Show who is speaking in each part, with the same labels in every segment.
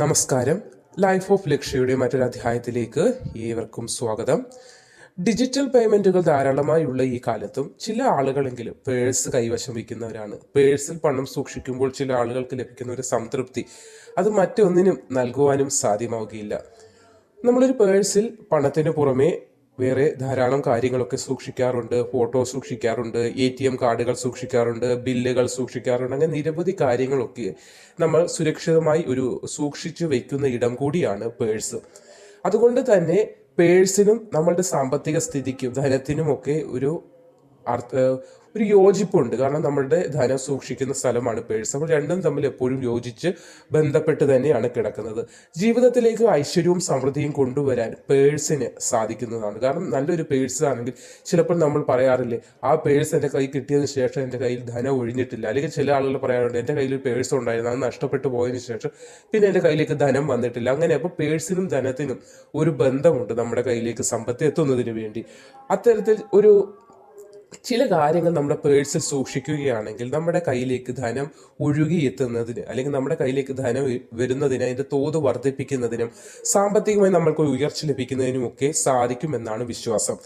Speaker 1: നമസ്കാരം. Life of ലക്ഷ്യയുടെ മറ്റൊരു അധ്യായത്തിലേക്ക് ഏവർക്കും സ്വാഗതം. ഡിജിറ്റൽ പേയ്മെന്റുകൾ ധാരാളമായുള്ള ഈ കാലത്തും ചില ആളുകളെങ്കിലും പേഴ്സ് കൈവശം വയ്ക്കുന്നവരാണ്. പേഴ്സിൽ പണം സൂക്ഷിക്കുമ്പോൾ ചില ആളുകൾക്ക് ലഭിക്കുന്ന ഒരു സംതൃപ്തി അത് മറ്റൊന്നിനും നൽകുവാനും സാധ്യമാവുകയില്ല. നമ്മളൊരു പേഴ്സിൽ പണത്തിന് പുറമെ വേറെ ധാരാളം കാര്യങ്ങളൊക്കെ സൂക്ഷിക്കാറുണ്ട്. ഫോട്ടോ സൂക്ഷിക്കാറുണ്ട്. എ ടി എം കാർഡുകൾ സൂക്ഷിക്കാറുണ്ട്. ബില്ലുകൾ സൂക്ഷിക്കാറുണ്ട്. അങ്ങനെ നിരവധി കാര്യങ്ങളൊക്കെ നമ്മൾ സുരക്ഷിതമായി ഒരു സൂക്ഷിച്ചു വെക്കുന്ന ഇടം കൂടിയാണ് പേഴ്സ്. അതുകൊണ്ട് തന്നെ പേഴ്സിനും നമ്മളുടെ സാമ്പത്തിക സ്ഥിതിക്കും ധനത്തിനുമൊക്കെ ഒരു അർത്ഥ ഒരു യോജിപ്പുണ്ട്. കാരണം നമ്മളുടെ ധനം സൂക്ഷിക്കുന്ന സ്ഥലമാണ് പേഴ്സ്. അപ്പോൾ രണ്ടും തമ്മിൽ എപ്പോഴും യോജിച്ച് ബന്ധപ്പെട്ട് തന്നെയാണ് കിടക്കുന്നത്. ജീവിതത്തിലേക്ക് ഐശ്വര്യവും സമൃദ്ധിയും കൊണ്ടുവരാൻ പേഴ്സിന് സാധിക്കുന്നതാണ്. കാരണം നല്ലൊരു പേഴ്സ് ആണെങ്കിൽ ചിലപ്പോൾ നമ്മൾ പറയാറില്ലേ ആ പേഴ്സ് എന്റെ കൈ കിട്ടിയതിന് ശേഷം എന്റെ കയ്യിൽ ധനം ഒഴിഞ്ഞിട്ടില്ല. അല്ലെങ്കിൽ ചില ആളുകൾ പറയാറുണ്ട് എന്റെ കയ്യിൽ ഒരു പേഴ്സ് ഉണ്ടായിരുന്നു അത് നഷ്ടപ്പെട്ടു പോയതിനു ശേഷം പിന്നെ എന്റെ കയ്യിലേക്ക് ധനം വന്നിട്ടില്ല. അങ്ങനെ അപ്പോൾ പേഴ്സിനും ധനത്തിനും ഒരു ബന്ധമുണ്ട് നമ്മുടെ കയ്യിലേക്ക് സമ്പത്ത് എത്തുന്നതിന് വേണ്ടി. അത്തരത്തിൽ ഒരു ചില കാര്യങ്ങൾ നമ്മുടെ പേഴ്സിൽ സൂക്ഷിക്കുകയാണെങ്കിൽ നമ്മുടെ കയ്യിലേക്ക് ധനം ഒഴുകി എത്തുന്നതിന് അല്ലെങ്കിൽ നമ്മുടെ കയ്യിലേക്ക് ധനം വരുന്നതിന് അതിന്റെ തോത് വർദ്ധിപ്പിക്കുന്നതിനും സാമ്പത്തികമായി നമ്മൾക്ക് ഉയർച്ച ലഭിക്കുന്നതിനും ഒക്കെ സാധിക്കുമെന്നാണ് വിശ്വാസം.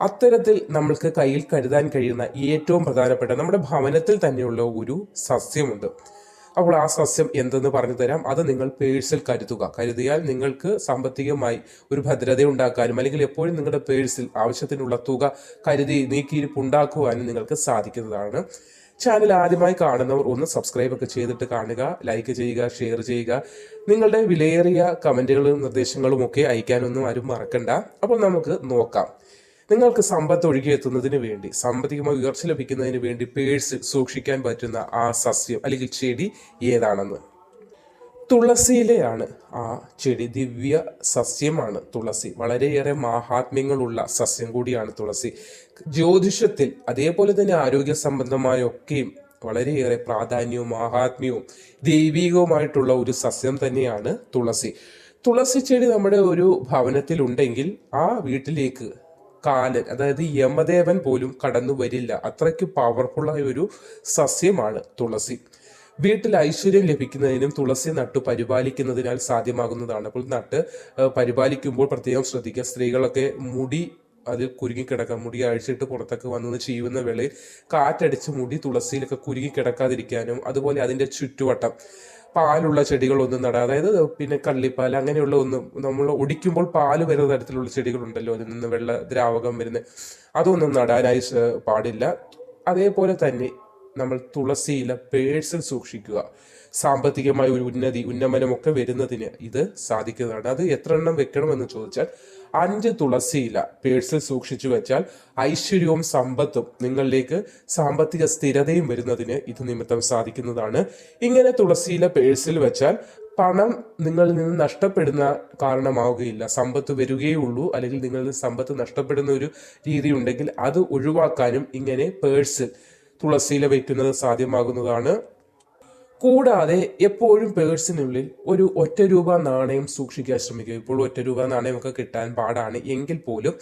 Speaker 1: അത്തരത്തിൽ നമ്മൾക്ക് കയ്യിൽ കരുതാൻ കഴിയുന്ന ഏറ്റവും പ്രധാനപ്പെട്ട നമ്മുടെ ഭവനത്തിൽ തന്നെയുള്ള ഒരു സസ്യമുണ്ട്. അപ്പോൾ ആ സസ്യം എന്തെന്ന് പറഞ്ഞു തരാം. അത് നിങ്ങൾ പേഴ്സിൽ കരുതുക. കരുതിയാൽ നിങ്ങൾക്ക് സാമ്പത്തികമായി ഒരു ഭദ്രത ഉണ്ടാക്കാനും അല്ലെങ്കിൽ എപ്പോഴും നിങ്ങളുടെ പേഴ്സിൽ ആവശ്യത്തിനുള്ള തുക കരുതി നീക്കിയിരിപ്പ് ഉണ്ടാക്കുവാനും നിങ്ങൾക്ക് സാധിക്കുന്നതാണ്. ചാനൽ ആദ്യമായി കാണുന്നവർ ഒന്ന് സബ്സ്ക്രൈബ് ഒക്കെ ചെയ്തിട്ട് കാണുക ലൈക്ക് ചെയ്യുക ഷെയർ ചെയ്യുക. നിങ്ങളുടെ വിലയേറിയ കമന്റുകളും നിർദ്ദേശങ്ങളും ഒക്കെ അയക്കാനൊന്നും ആരും മറക്കണ്ട. അപ്പോൾ നമുക്ക് നോക്കാം. നിങ്ങൾക്ക് സമ്പത്ത് ഒഴുകിയെത്തുന്നതിന് വേണ്ടി സാമ്പത്തികമായി ഉയർച്ച ലഭിക്കുന്നതിന് വേണ്ടി പേഴ്സ് സൂക്ഷിക്കാൻ പറ്റുന്ന ആ സസ്യം അല്ലെങ്കിൽ ചെടി ഏതാണെന്ന്. തുളസിയിലെയാണ് ആ ചെടി ദിവ്യ സസ്യമാണ് തുളസി. വളരെയേറെ മാഹാത്മ്യങ്ങളുള്ള സസ്യം കൂടിയാണ് തുളസി. ജ്യോതിഷത്തിൽ അതേപോലെ തന്നെ ആരോഗ്യ സംബന്ധമായ ഒക്കെയും വളരെയേറെ പ്രാധാന്യവും മാഹാത്മ്യവും ദൈവികവുമായിട്ടുള്ള ഒരു സസ്യം തന്നെയാണ് തുളസി. തുളസി ചെടി നമ്മുടെ ഒരു ഭവനത്തിൽ ഉണ്ടെങ്കിൽ ആ വീട്ടിലേക്ക് കാലൻ അതായത് യമദേവൻ പോലും കടന്നു വരില്ല. അത്രയ്ക്ക് പവർഫുള്ളായ ഒരു സസ്യമാണ് തുളസി. വീട്ടിൽ ഐശ്വര്യം ലഭിക്കുന്നതിനും തുളസി നട്ടു പരിപാലിക്കുന്നതിനാൽ സാധ്യമാകുന്നതാണ്. അപ്പോൾ നട്ട് പരിപാലിക്കുമ്പോൾ പ്രത്യേകം ശ്രദ്ധിക്കുക. സ്ത്രീകളൊക്കെ മുടി അതിൽ കുരുങ്ങിക്കിടക്കാം മുടി അഴിച്ചിട്ട് പുറത്തൊക്കെ വന്നത് ചെയ്യുന്ന വേളയിൽ കാറ്റടിച്ച് മുടി തുളസിയിലൊക്കെ കുരുങ്ങി കിടക്കാതിരിക്കാനും അതുപോലെ അതിന്റെ ചുറ്റുവട്ടം പാലുള്ള ചെടികളൊന്നും നടാം. അതായത് പിന്നെ കള്ളിപ്പാൽ അങ്ങനെയുള്ള ഒന്നും നമ്മൾ ഒടിക്കുമ്പോൾ പാൽ വരുന്ന തരത്തിലുള്ള ചെടികളുണ്ടല്ലോ. അതിൽ നിന്ന് വെള്ള ദ്രാവകം വരുന്ന അതൊന്നും നടാനായി പാടില്ല. അതേപോലെ തന്നെ നമ്മൾ തുളസിയില പേഴ്സിൽ സൂക്ഷിക്കുക. സാമ്പത്തികമായ ഒരു ഉന്നതി ഉന്നമനമൊക്കെ വരുന്നതിന് ഇത് സാധിക്കുന്നതാണ്. അത് എത്ര എണ്ണം വെക്കണമെന്ന് ചോദിച്ചാൽ അഞ്ച് തുളസിയില പേഴ്സിൽ സൂക്ഷിച്ചു വെച്ചാൽ ഐശ്വര്യവും സമ്പത്തും നിങ്ങളിലേക്ക് സാമ്പത്തിക സ്ഥിരതയും വരുന്നതിന് ഇത് നിമിത്തം സാധിക്കുന്നതാണ്. ഇങ്ങനെ തുളസിയില പേഴ്സിൽ വെച്ചാൽ പണം നിങ്ങളിൽ നിന്ന് നഷ്ടപ്പെടുന്ന കാരണമാവുകയില്ല. സമ്പത്ത് വരികയേ ഉള്ളൂ അല്ലെങ്കിൽ നിങ്ങളിൽ സമ്പത്ത് നഷ്ടപ്പെടുന്ന ഒരു രീതി ഉണ്ടെങ്കിൽ അത് ഒഴിവാക്കാനും ഇങ്ങനെ പേഴ്സിൽ തുളസിയില വയ്ക്കുന്നത് സാധ്യമാകുന്നതാണ്. കൂടാതെ എപ്പോഴും പേഴ്സിനുള്ളിൽ ഒരു ഒറ്റ രൂപ നാണയം സൂക്ഷിക്കാൻ ശ്രമിക്കുക. ഇപ്പോൾ ഒറ്റ രൂപ നാണയമൊക്കെ കിട്ടാൻ പാടാണ് എങ്കിൽ പോലും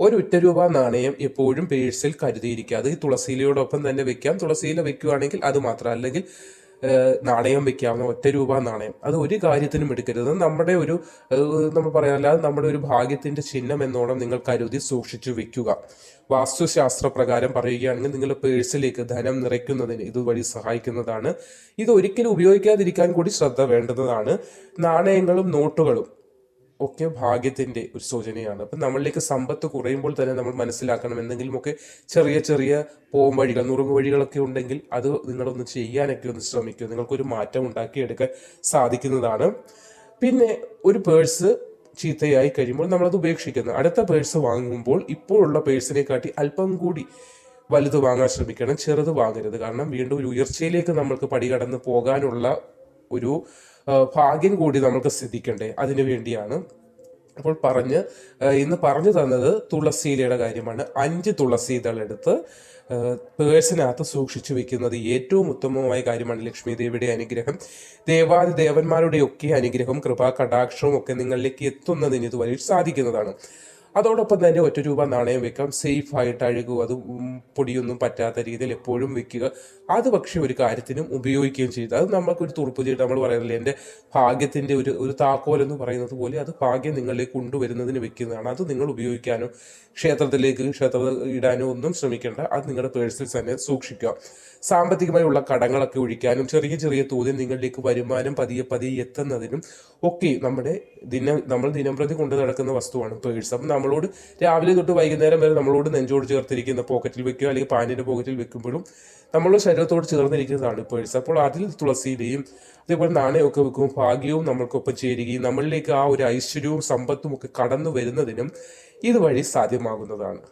Speaker 1: ഒരു ഒറ്റ രൂപ നാണയം എപ്പോഴും പേഴ്സിൽ കരുതിയിരിക്കുക. അത് തുളസിയിലയോടൊപ്പം തന്നെ വെക്കാം. തുളസിയില വെക്കുകയാണെങ്കിൽ അത് മാത്രം. അല്ലെങ്കിൽ നാണയം വെക്കാവുന്ന ഒറ്റ രൂപ നാണയം. അത് ഒരു കാര്യത്തിനും എടുക്കരുത്. നമ്മുടെ ഒരു നമ്മൾ പറയാനല്ല നമ്മുടെ ഒരു ഭാഗ്യത്തിന്റെ ചിഹ്നം എന്നോണം നിങ്ങൾ കരുതി സൂക്ഷിച്ചു വെക്കുക. വാസ്തുശാസ്ത്ര പ്രകാരം പറയുകയാണെങ്കിൽ നിങ്ങളുടെ പേഴ്സിലേക്ക് ധനം നിറയ്ക്കുന്നതിന് ഇതുവഴി സഹായിക്കുന്നതാണ്. ഇത് ഒരിക്കലും ഉപയോഗിക്കാതിരിക്കാൻ കൂടി ശ്രദ്ധ വേണ്ടുന്നതാണ്. നാണയങ്ങളും നോട്ടുകളും ഒക്കെ ഭാഗ്യത്തിന്റെ ഒരു സൂചനയാണ് അപ്പം നമ്മളിലേക്ക് സമ്പത്ത് കുറയുമ്പോൾ തന്നെ നമ്മൾ മനസ്സിലാക്കണം എന്തെങ്കിലുമൊക്കെ ചെറിയ ചെറിയ പോം വഴികൾ നുറുങ്ങ് വഴികളൊക്കെ ഉണ്ടെങ്കിൽ അത് നിങ്ങളൊന്ന് ചെയ്യാനൊക്കെ ഒന്ന് ശ്രമിക്കുക. നിങ്ങൾക്കൊരു മാറ്റം ഉണ്ടാക്കിയെടുക്കാൻ സാധിക്കുന്നതാണ്. പിന്നെ ഒരു പേഴ്സ് ചീത്തയായി കഴിയുമ്പോൾ നമ്മളത് ഉപേക്ഷിക്കുന്നു. അടുത്ത പേഴ്സ് വാങ്ങുമ്പോൾ ഇപ്പോഴുള്ള പേഴ്സിനെ കാട്ടി അല്പം കൂടി വലുത് വാങ്ങാൻ ശ്രമിക്കണം. ചെറുത് വാങ്ങരുത്. കാരണം വീണ്ടും ഒരു ഉയർച്ചയിലേക്ക് നമ്മൾക്ക് പടി കടന്ന് പോകാനുള്ള ഒരു ഭാഗ്യം കൂടി നമുക്ക് സിദ്ധിക്കണ്ടേ? അതിനു വേണ്ടിയാണ് അപ്പോൾ പറഞ്ഞ് ഇന്ന് പറഞ്ഞു തന്നത് തുളസിയിലയുടെ കാര്യമാണ്. അഞ്ച് തുളസി ഇതളെടുത്ത് പേഴ്സിനകത്ത് സൂക്ഷിച്ചു വെക്കുന്നത് ഏറ്റവും ഉത്തമമായ കാര്യമാണ് ലക്ഷ്മി ദേവിയുടെ അനുഗ്രഹം. ദേവാദി ദേവന്മാരുടെ ഒക്കെ അനുഗ്രഹവും കൃപാ കടാക്ഷവും ഒക്കെ നിങ്ങളിലേക്ക് എത്തുന്നതിന് വലിയ സാധിക്കുന്നതാണ്. അതോടൊപ്പം തന്നെ ഒറ്റ രൂപ നാണയം വെക്കാം. സേഫ് ആയിട്ട് അഴുകും. അത് പൊടിയൊന്നും പറ്റാത്ത രീതിയിൽ എപ്പോഴും വെക്കുക. അത് പക്ഷേ ഒരു കാര്യത്തിനും ഉപയോഗിക്കുകയും ചെയ്തു. അത് നമുക്കൊരു തുറപ്പ് ചെയ്ത് നമ്മൾ പറയുന്നില്ലേ എന്റെ ഭാഗ്യത്തിന്റെ ഒരു ഒരു താക്കോൽ എന്ന് പറയുന്നത് പോലെ അത് ഭാഗ്യം നിങ്ങളിലേക്ക് കൊണ്ടുവരുന്നതിന് വെക്കുന്നതാണ്. അത് നിങ്ങൾ ഉപയോഗിക്കാനോ ക്ഷേത്രത്തിലേക്ക് ക്ഷേത്ര ഇടാനോ ഒന്നും ശ്രമിക്കേണ്ട. അത് നിങ്ങളുടെ പേഴ്സിൽ തന്നെ സൂക്ഷിക്കുക. സാമ്പത്തികമായുള്ള കടങ്ങളൊക്കെ ഒഴിക്കാനും ചെറിയ ചെറിയ തോതിൽ നിങ്ങളിലേക്ക് വരുമാനം പതിയെ പതിയെ എത്തുന്നതിനും ഒക്കെ നമ്മുടെ ദിനം നമ്മൾ ദിനംപ്രതി കൊണ്ടു നടക്കുന്ന വസ്തുവാണ് പേഴ്സ്. അപ്പം നമ്മളോട് രാവിലെ തൊട്ട് വൈകുന്നേരം വരെ നമ്മളോട് നെഞ്ചോട് ചേർത്തിരിക്കുന്ന പോക്കറ്റിൽ വെക്കുക അല്ലെങ്കിൽ പാന്റിന്റെ പോക്കറ്റിൽ വെക്കുമ്പോഴും നമ്മളുടെ ശരീരത്തോട് ചേർന്നിരിക്കുന്നതാണ് പേഴ്സ് അപ്പോൾ അതിൽ തുളസിയിലെയും അതേപോലെ നാണയമൊക്കെ വെക്കും ഭാഗ്യവും നമ്മൾക്കൊപ്പം ചേരുകയും നമ്മളിലേക്ക് ആ ഒരു ഐശ്വര്യവും സമ്പത്തും ഒക്കെ കടന്നു വരുന്നതിനും ഇതുവഴി സാധ്യമാകുന്നതാണ്.